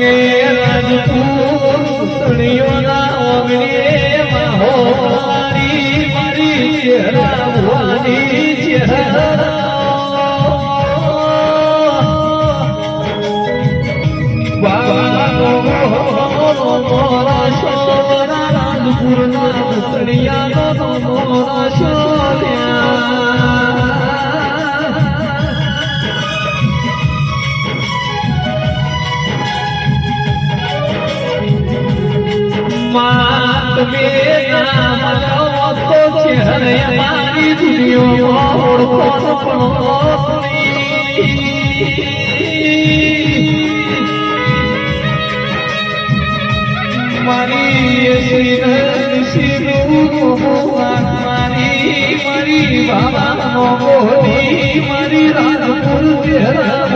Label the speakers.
Speaker 1: કે રાજપૂત પુતળીઓના ઓગણીમાં હો મારી મારી ચહેરા. ભવાની ચહેરા રાજપુરના પુતળિયાનો મોરા શોર્યા મારી મારી શ્રી શ્રી મારી રાજપુર ચહેરા